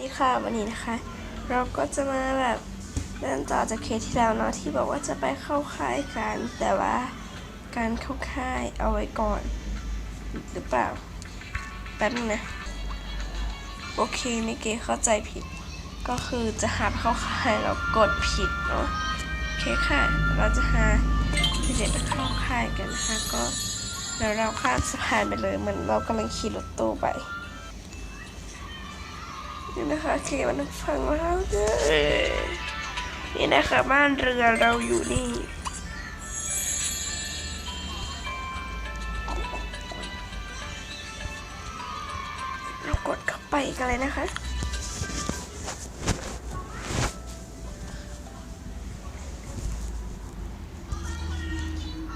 ดีค่ะวันนี้นะคะ เราก็จะมาแบบเดินต่อจากเคสที่แล้วเนาะที่บอกว่าจะไปเข้าค่ายกัน แต่ว่าการเข้าค่ายเอาไว้ก่อน หรือเปล่าแป๊บนึงนะโอเคเมื่อกี้เข้าใจผิด ก็คือจะหาเข้าค่ายเรากดผิดเนาะโอเคค่ะเราจะหาเด็กๆไปเข้าค่ายกันนะคะก็เดี๋ยวเราข้ามสะพานไปเลยเหมือนเรากำลังขี่รถตู้ไป นี่นะคะเขมันฟังเราเด้อนี่นะคะบ้านเรือเราอยู่นี่เรากดเข้าไปกันเลยนะคะ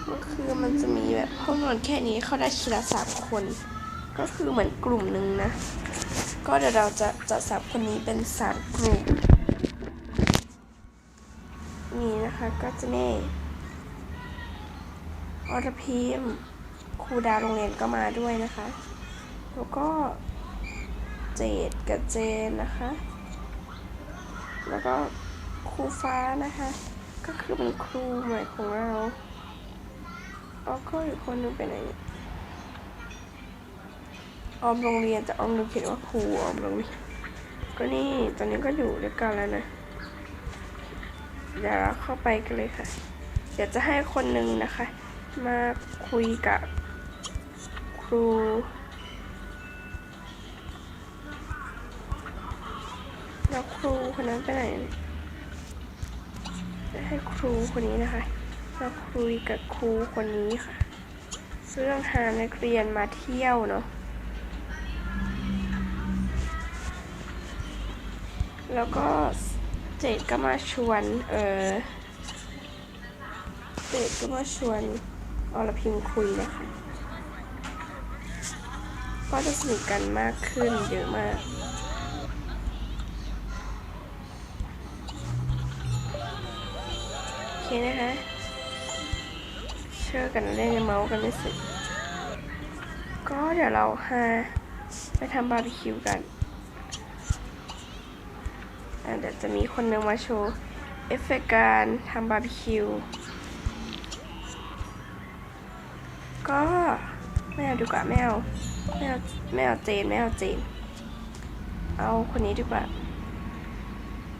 ก็คือมันจะมีแบบห้องนอนแค่นี้เข้าได้ทีละสามคน ก็คือเหมือนกลุ่มหนึ่งนะ ก็เดี๋ยวเราจะจะสับคนนี้เป็นสามกลุ่มนี่นะคะก็จะมีอรพิมครูดาวโรงเรียนก็มาด้วยนะคะ แล้วก็เจดกับเจนนะคะ แล้วก็ครูฟ้านะคะ ก็คือเป็นครูใหม่ของเราแล้วก็อีกคนนึงเป็นไหนเนี่ย ออมโรงเรียนแต่ออมลืมเขียนว่าครูออมโรงเรียนก็นี่ตอนนี้ก็อยู่ด้วยกันแล้วนะเดี๋ยวเราเข้าไปกันเลยค่ะ เดี๋ยวจะให้คนหนึ่งนะคะ มาคุยกับครูแล้วครูคนนั้นไปไหนจะให้ครูคนนี้นะคะมาคุยกับครูคนนี้ค่ะ เรื่องหานักเรียนมาเที่ยวเนาะ แล้วก็เจดก็มาชวน เออเจดก็มาชวนอรพิมคุยนะคะ ก็จะสนิทกันมากขึ้นเยอะมากโอเคนะคะเชื่อกันเล่นเมาส์กันไม่สร็จก็เดี๋ยวเราหาไปทำบาร์บีคิวกัน เดี๋ยวจะมีคนหนึ่งมาโชว์ เอฟเฟกต์การทำบาร์บีคิว ก็ไม่เอาดีกว่าไม่เอาไม่เอาไม่เอาเจนไม่เอาเจน เอาคนนี้ดีกว่า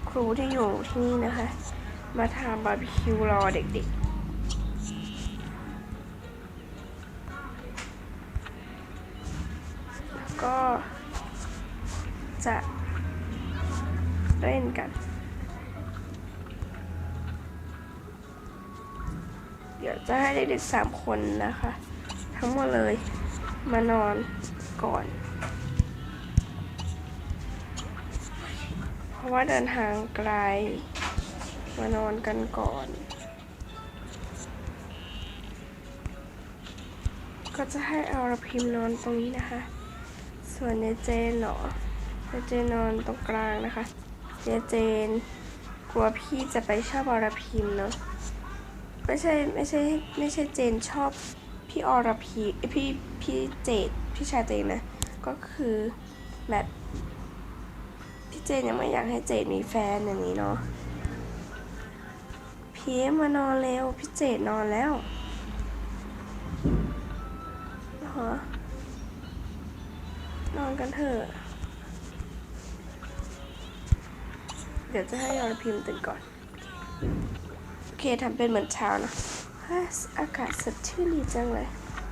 ครูที่อยู่ที่นี่นะคะ มาทำบาร์บีคิวรอเด็กๆแล้วก็จะ เล่นกัน เดี๋ยวจะให้เด็กๆสามคนนะคะ ทั้งหมดเลยมานอนก่อน เพราะว่าเดินทางไกล มานอนกันก่อน ก็จะให้เอาระพิมนอนตรงนี้นะคะ ส่วนเนเจนเหรอเจเจนนอนตรงกลางนะคะ เจเจน กลัวพี่จะไปชอบอรพิมเนาะไม่ใช่ไม่ใช่ไม่ใช่เจนชอบพี่อรพีพี่พี่เจดพี่ชายเจนนะ ก็คือแบบพี่เจนยังไม่อยากให้เจดมีแฟนอย่างนี้เนาะพี่มานอนเร็วพี่เจดนอนแล้วฮะนอนกันเถอะ ดี๋ยวจะให้อรพิมพ์ตื่นก่อน โอเคทำเป็นเหมือนเช้านะฮ่าอากาศสดชื่นดีจังเลย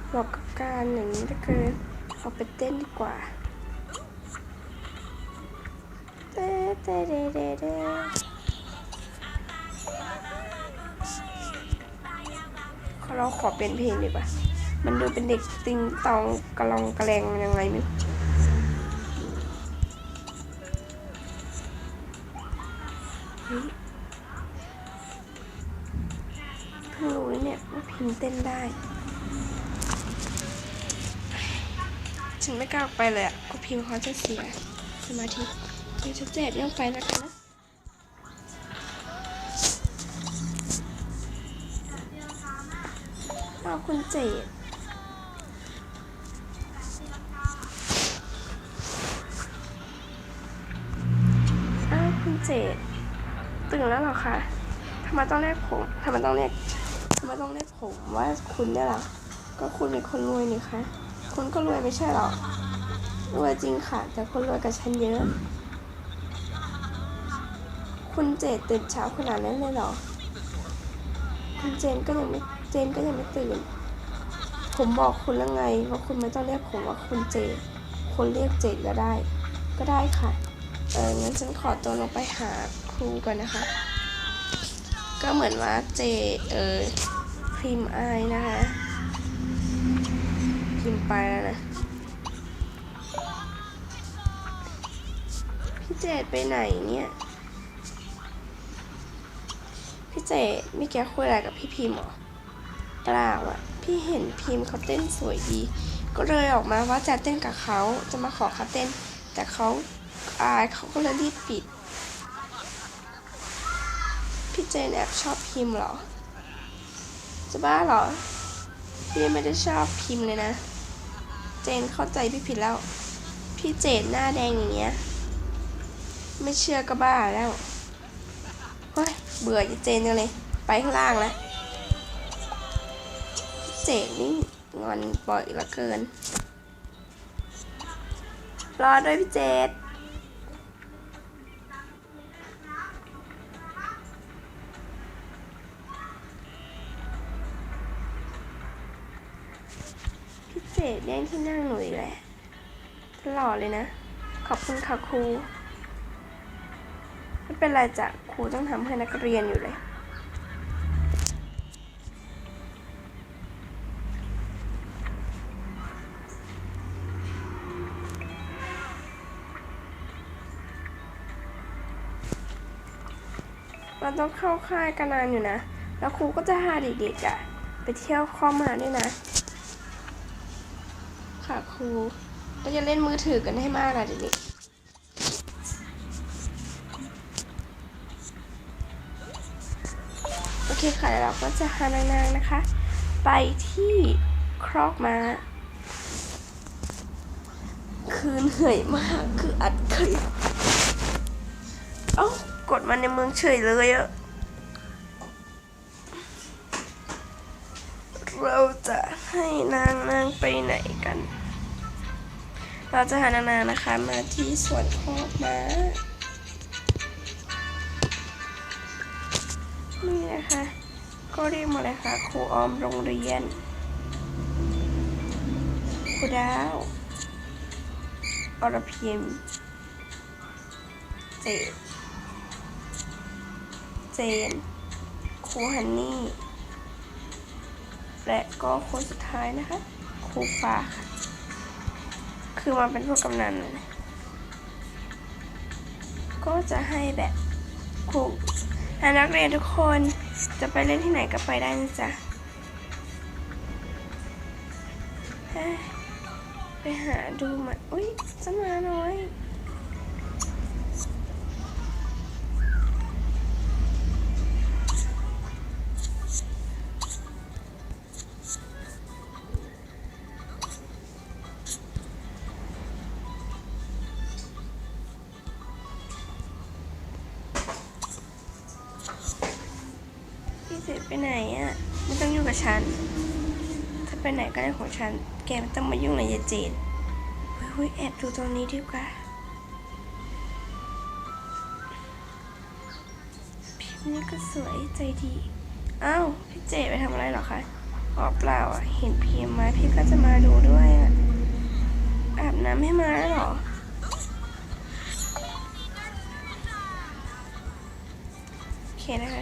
เหมาะกับการอย่างนี้ถ้าเกินเอาไปเต้นดีกว่าเต้เต้เต้เต้เต้เราขอเป็นเพลงดีกว่า มันดูเป็นเด็กติงตองกระลองกระแรงยังไงไม่รู้ เต้นได้ ฉันไม่กล้าออกไปเลยอะกูพิมพ์เขาจะเสียสมาธิเดี๋ยวฉันเจ็บยังไปแล้วกันนะเอาคุณเจดเจดตื่นแล้วเหรอคะทำไมต้องเรียกผมทำไมต้องเรียก ไมต้องเรียกผมว่าคุณเนี่ยหรอก็คุณเป็นคนรวยนี่คะคุณก็รวยไม่ใช่หรอรวยจริงค่ะ แต่คุณรวยกับฉันเยอะ คุณเจดตื่นเช้าขนาดนั้นเลยหรอ คุณเจนก็ยังไม่เจนก็ยังไม่ตื่น ผมบอกคุณแล้วไงว่าคุณไม่ต้องเรียกผมว่าคุณเจดคุณเรียกเจดก็ได้ ก็ได้ค่ะ เอองั้นฉันขอตัวลงไปหาครูก่อนนะคะ ก็เหมือนว่าเจ เออ พิมอายนะคะพิมไปแล้วนะ พี่เจดไปไหนเนี่ย พี่เจดไมีแกคุยอะไรกับพี่พิมหรอเปล่าอะ พี่เห็นพิมเขาเต้นสวยดี ก็เลยออกมาว่าจะเต้นกับเขาจะมาขอเขาเต้น แต่เขาอายเขาก็เลยรีบปิด พี่เจนแอบชอบพิมเหรอ จะบ้าเหรอ พี่ไม่ได้ชอบพิมพ์เลยนะ เจนเข้าใจพี่ผิดแล้ว พี่เจนหน้าแดงอย่างเงี้ย ไม่เชื่อก็บ้าแล้ว เฮ้ย เบื่อจะเจนจังเลย ไปข้างล่างแล้วพี่เจนนี่งอนบ่อยลือเกิน รอด้วยพี่เจด เดแย่งที่นั่งหนูอีกแหละตลอดเลยนะ ขอบคุณค่ะครูไม่เป็นไรจ้ะครูต้องทำให้นักเรียนอยู่เลยเราต้องเข้าค่ายกันนานอยู่นะ แล้วครูก็จะพาเด็กๆอะไปเที่ยวข้อมาด้วยนะ ค่ะครูก็จะเล่นมือถือกันให้มากอะเด็กๆโอเคค่ะเราก็จะพานางๆนะคะ ไปที่ครอกม้าคือเหนื่อยมากคืออัดคลิป เอ้ากดมาในเมืองเฉยเลยอะ เราจะให้นางนางไปไหนกัน เราจะหานางนางนะคะมาที่สวนคอกม้านี่นะคะ ก็เรียกมาเลยค่ะครูออมโรงเรียนครูดาวอรพิมเจดเจนครูฮันนี่ และก็คนสุดท้ายนะคะครูฟ้าค่ะคือมาเป็นพวกกำนันก็จะให้แบบครูนักเรียนทุกคนจะไปเล่นที่ไหนก็ไปได้นะจ๊ะไปหาดูมาอุ้ยจะมาน้อย เสร็จไปไหนอะไม่ต้องยุ่งกับฉัน ถ้าไปไหนก็ได้ของฉัน แกไม่ต้องมายุ่งเลยยายเจนเฮ้ยแอบดูตรงนี้ดีกว่าพิมพ์นี่ก็สวยใจดีอ้าวพี่เจไปทำอะไรหรอคะอ๋อเปล่าอะเห็นพิมพ์มาพี่ก็จะมาดูด้วยอะอาบน้ำให้มาแล้วหรอโอเคนะคะ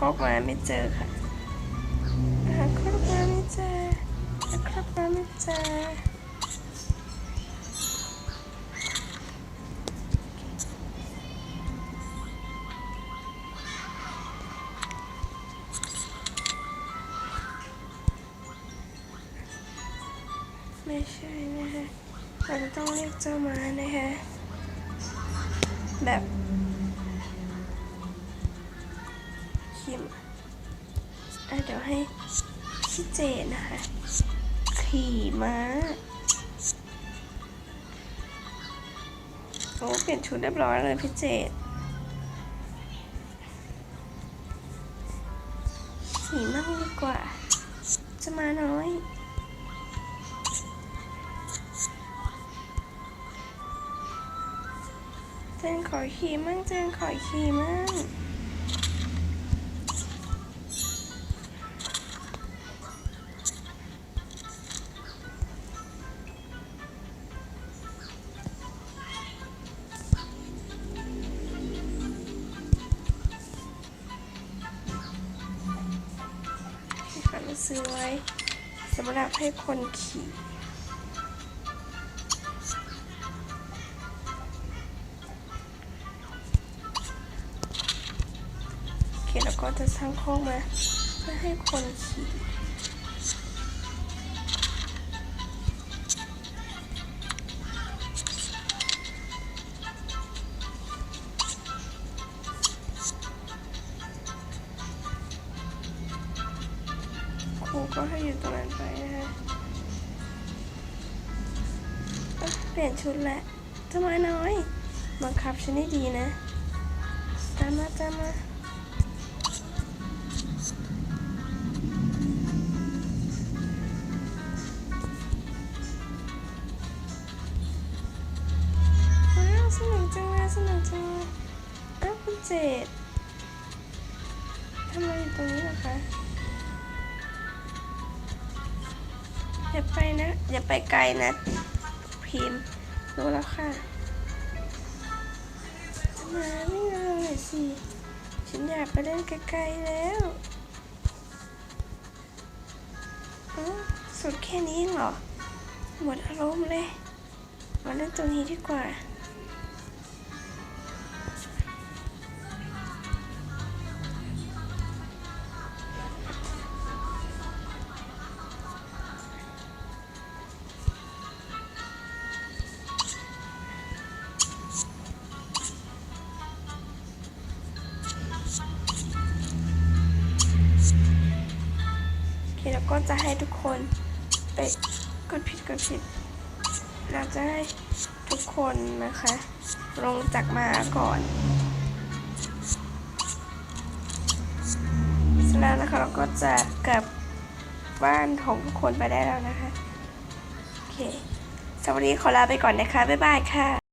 ครอบมาไม่เจอค่ะหาครอบมาไม่เจอหาครอบมาไม่เจอไม่ใช่นะคะเราจะต้องเรียกเจ้ามานะคะแบบ ให้พี่เจนนะคะ ขี่ม้า โอ้เปลี่ยนชุดเรียบร้อยเลยพี่เจดขี่มั่งดีกว่า จะมาน้อยเจนขอขี่มั่งเจนขอขี่มั่ง ซื้อไว้สำหรับให้คนขี่ โอเคแล้วก็จะสร้างโค้งมาเพื่อให้คนขี่ ปลี่ยนชุดแล้วจะมาน้อย บังคับฉันให้ดีนะ ตามมาตามมาว้าวสนุกจังเลยสนุกจังเลยอ้าวคุณเจดทำไรอยู่ตรงนี้เหรอคะอย่าไปนะ อย่าไปไกลนะ พิมพ์ รู้แล้วค่ะ มาไม่เอาหน่อยสิ ฉันอยากไปเล่นไกลๆแล้วสุดแค่นี้เหรอ หมดอารมณ์เลย มาเล่นตรงนี้ดีกว่า โอเคแล้วก็จะให้ทุกคนไปกดผิดกดผิด เราจะให้ทุกคนนะคะ ลงจากมาก่อนเสร็จแล้วนะคะเราก็จะกลับบ้านของทุกคนไปได้แล้วนะคะ โอเคสวัสดีขอลาไปก่อนนะคะ บ๊ายบายค่ะ